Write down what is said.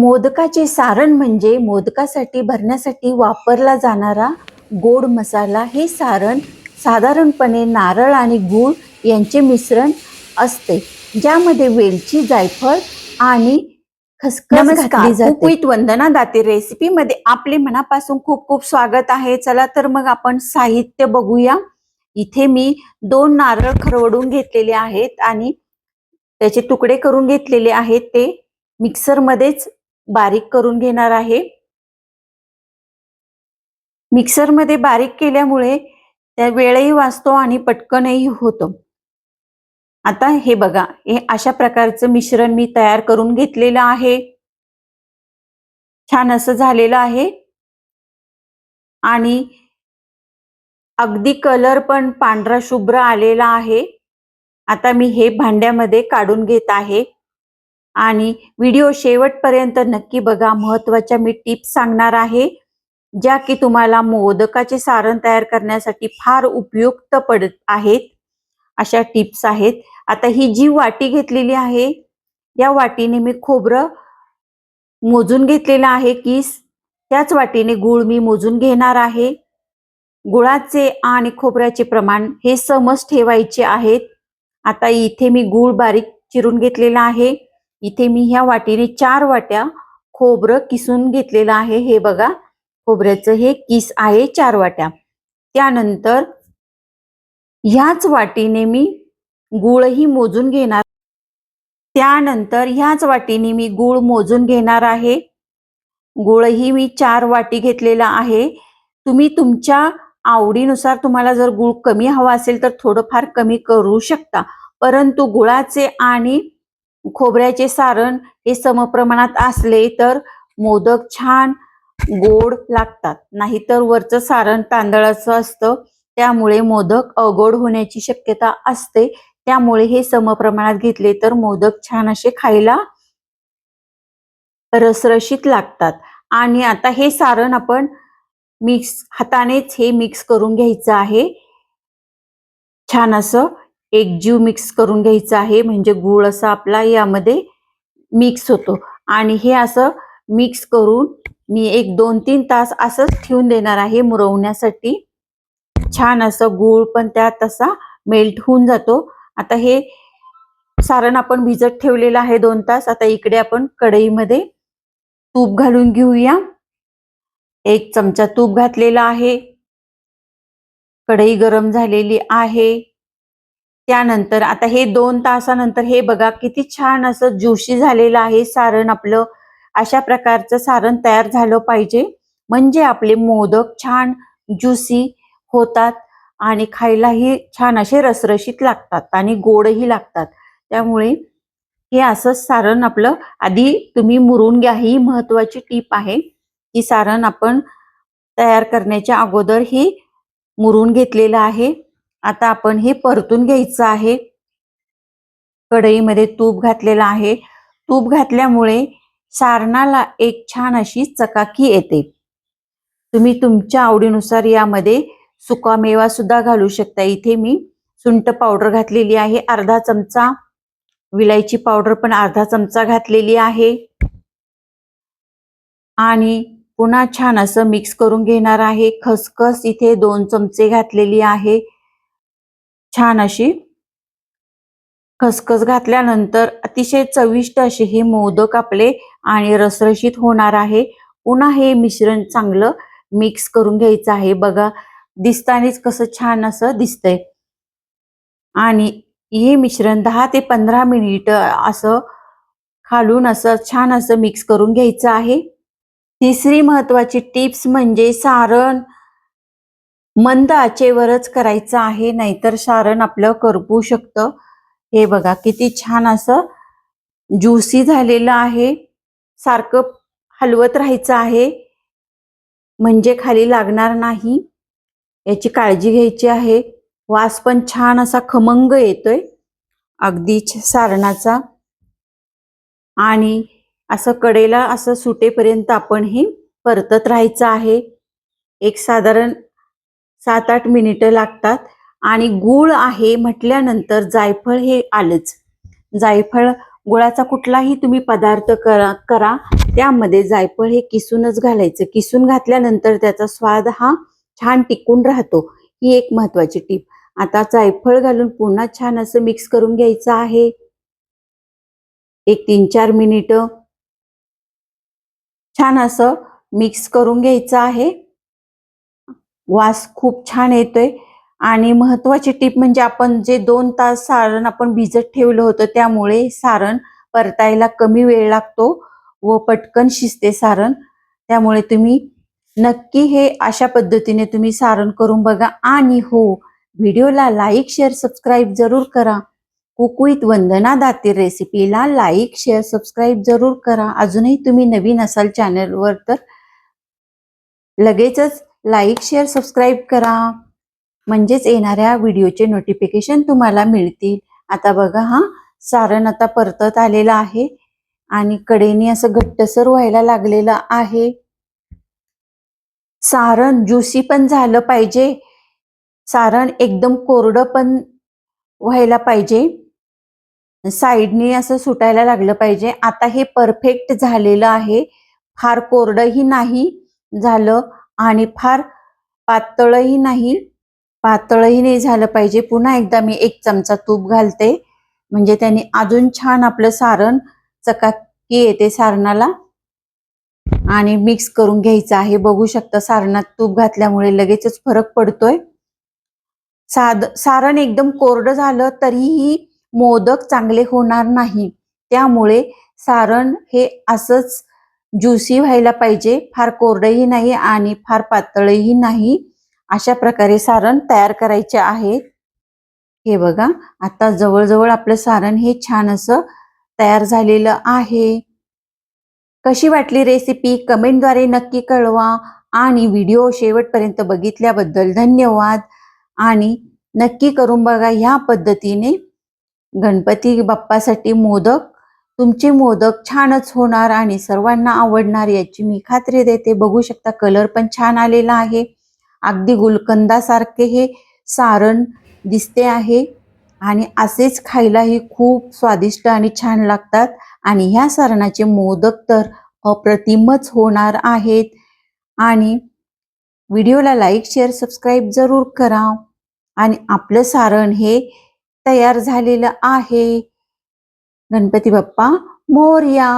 मोदकाचे सारण म्हणजे मोदकासाठी भरण्यासाठी वापरला जाणारा गोड मसाला. हे सारण साधारणपणे नारळ आणि गूळ यांचे मिश्रण असते ज्यामध्ये वेलची जायफळ आणि खसखस वंदना दाते रेसिपीमध्ये आपले मनापासून खूप खूप स्वागत आहे. चला तर मग आपण साहित्य बघूया. इथे मी दोन नारळ खरवडून घेतलेले आहेत आणि त्याचे तुकडे करून घेतलेले आहेत ते मिक्सरमध्येच बारीक करून घेणार आहे. मिक्सरमध्ये बारीक केल्यामुळे त्या वेळही वाचतो आणि पटकनही होतो. आता हे बघा हे अशा प्रकारचं मिश्रण मी तयार करून घेतलेलं आहे. छान असं झालेलं आहे. आणि अगदी कलर पण पांढरा शुभ्र आलेला आहे. आता मी हे भांड्यामध्ये काढून घेत आहे. आणि व्हिडिओ शेवटपर्यंत नक्की बघा. महत्त्वाच्या मी टिप्स सांगणार आहे ज्या की तुम्हाला मोदकाचे सारण तयार करण्यासाठी फार उपयुक्त पडत आहेत. अशा टिप्स आहेत. आता ही जी वाटी घेतलेली आहे या वाटीने मी खोबरं मोजून घेतलेलं आहे की त्याच वाटीने गुळ मी मोजून घेणार आहे. गुळाचे आणि खोबऱ्याचे प्रमाण हे समज ठेवायचे आहेत. आता इथे मी गुळ बारीक चिरून घेतलेला आहे. इथे मी ह्या वाटीने चार वाट्या खोबरं किसून घेतलेलं आहे. हे बघा खोबऱ्याचं हे किस आहे चार वाट्या. त्यानंतर ह्याच वाटीने मी गुळही मोजून घेणार. त्यानंतर ह्याच वाटीने मी गुळ मोजून घेणार आहे. गुळही मी चार वाटी घेतलेला आहे. तुम्ही तुमच्या आवडीनुसार तुम्हाला जर गुळ कमी हवा असेल तर थोडंफार कमी करू शकता. परंतु गुळाचे आणि खोबऱ्याचे सारण हे समप्रमाणात असले तर मोदक छान गोड लागतात. नाहीतर वरचं सारण तांदळाचं असतं. त्यामुळे मोदक अगोड होण्याची शक्यता असते. त्यामुळे हे समप्रमाणात घेतले तर मोदक छान असे खायला रसरशीत लागतात. आणि आता हे सारण आपण मिक्स हातानेच हे मिक्स करून घ्यायचं आहे. छान असं एक जीव मिक्स करून घ्यायचा आहे. म्हणजे गुळ असा आपला यामध्ये मिक्स होतो. आणि हे असं मिक्स करून मी एक दोन तीन तास असंच ठेवून देणार आहे मुरवण्यासाठी. छान असं गुळ पण त्यात असा मेल्ट होऊन जातो. आता हे सारण आपण भिजत ठेवलेलं आहे दोन तास. आता इकडे आपण कढईमध्ये तूप घालून घेऊया. एक चमचा तूप घातलेला आहे. कढई गरम झालेली आहे. त्यानंतर आता हे दोन तासानंतर हे बघा किती छान असं ज्युशी झालेलं आहे सारण आपलं. अशा प्रकारचं सारण तयार झालं पाहिजे. म्हणजे आपले मोदक छान ज्युसी होतात आणि खायलाही छान असे रसरशीत लागतात आणि गोडही लागतात. त्यामुळे हे असं सारण आपलं आधी तुम्ही मुरून घ्या. ही महत्वाची टीप आहे की सारण आपण तयार करण्याच्या अगोदर ही मुरून घेतलेलं आहे. आता आपण हे परतून घ्यायचं आहे. कढईमध्ये तूप घातलेलं आहे. तूप घातल्यामुळे सारणाला एक छान अशी चकाकी येते. तुम्ही तुमच्या आवडीनुसार यामध्ये सुका मेवा सुद्धा घालू शकता. इथे मी सुंट पावडर घातलेली आहे. अर्धा चमचा विलायची पावडर पण अर्धा चमचा घातलेली आहे. आणि पुन्हा छान असं मिक्स करून घेणार आहे. खसखस इथे दोन चमचे घातलेली आहे. छान अशी खसखस घातल्यानंतर अतिशय चविष्ट असे हे मोदक आपले आणि रसरशीत होणार आहे. पुन्हा हे मिश्रण चांगलं मिक्स करून घ्यायचं आहे. बघा दिसतानीच कसं छान असं दिसतंय. आणि हे मिश्रण दहा ते पंधरा मिनिट असं खालून असं छान असं मिक्स करून घ्यायचं आहे. तिसरी महत्वाची टिप्स म्हणजे सारण. मंद आचेवरच करायचं आहे नाहीतर सारण आपलं करपू शकतं. हे बघा किती छान असं ज्युसी झालेलं आहे. सारखं हलवत राहायचं आहे. म्हणजे खाली लागणार नाही. याची काळजी घ्यायची आहे. वास पण छान असा खमंग येतोय. अगदी सारणाचा. आणि असं कडेला असं सुटेपर्यंत आपण हे परतत राहायचं आहे. एक साधारण सात आठ मिनिटं लागतात. आणि गुळ आहे म्हटल्यानंतर जायफळ हे आलंच. जायफळ गुळाचा कुठलाही तुम्ही पदार्थ करा करा. त्यामध्ये जायफळ हे किसूनच घालायचं. किसून घातल्यानंतर त्याचा स्वाद हा छान टिकून राहतो. ही एक महत्वाची टीप. आता जायफळ घालून पुन्हा छान असं मिक्स करून घ्यायचं आहे. एक तीन चार मिनिट. छान असं मिक्स करून घ्यायचं आहे. वास खूप छान येतोय. आणि महत्वाची टीप म्हणजे आपण जे दोन तास सारण आपण भिजत ठेवलं होतं त्यामुळे सारण परतायला कमी वेळ लागतो व पटकन शिजते सारण. त्यामुळे तुम्ही नक्की हे अशा पद्धतीने तुम्ही सारण करून बघा. आणि हो व्हिडिओला लाईक शेअर सबस्क्राईब जरूर करा. कुकुईत वंदना दातीर रेसिपीला लाईक शेअर सबस्क्राईब जरूर करा. अजूनही तुम्ही नवीन असाल चॅनलवर तर लगेचच लाईक शेअर सबस्क्राईब करा. म्हणजेच येणाऱ्या व्हिडिओचे नोटिफिकेशन तुम्हाला मिळतील. आता बघा हा सारण आता परतत आलेलं आहे आणि कडेने असं घट्टसर व्हायला लागलेलं आहे. सारण ज्युसी पण झालं पाहिजे. सारण एकदम कोरडं पण व्हायला पाहिजे. साईडने असं सुटायला लागलं पाहिजे. आता हे परफेक्ट झालेलं आहे. फार कोरडंही नाही झालं. आणि फार पातळही नाही. पातळही नाही झालं पाहिजे. पुन्हा एकदा मी एक चमचा तूप घालते. म्हणजे त्याने अजून छान आपलं सारण चकाकी येते सारणाला. आणि मिक्स करून घ्यायचं आहे. बघू शकता सारणात तूप घातल्यामुळे लगेचच फरक पडतोय. साध सारण एकदम कोरडं झालं तरीही मोदक चांगले होणार नाही. त्यामुळे सारण हे असंच ज्युसी व्हायला पाहिजे. फार कोरडंही नाही आणि फार पातळही नाही. अशा प्रकारे सारण तयार करायचे आहे. हे बघा आता जवळजवळ आपलं सारण हे छान असं तयार झालेलं आहे. कशी वाटली रेसिपी कमेंटद्वारे नक्की कळवा आणि व्हिडिओ शेवटपर्यंत बघितल्याबद्दल धन्यवाद. आणि नक्की करून बघा ह्या पद्धतीने गणपती बाप्पासाठी मोदक तुमचे मोदक छानच होणार आणि सर्वांना आवडणार याची मी खात्री देते. बघू शकता कलर पण छान आलेला आहे. अगदी गुलकंदासारखे हे सारण दिसते आहे आणि असेच खायलाही खूप स्वादिष्ट आणि छान लागतात. आणि ह्या सारणाचे मोदक तर अप्रतिमच होणार आहेत. आणि व्हिडिओला लाईक शेअर सबस्क्राईब जरूर करा. आणि आपलं सारण हे तयार झालेलं आहे. गणपती बाप्पा मोरया.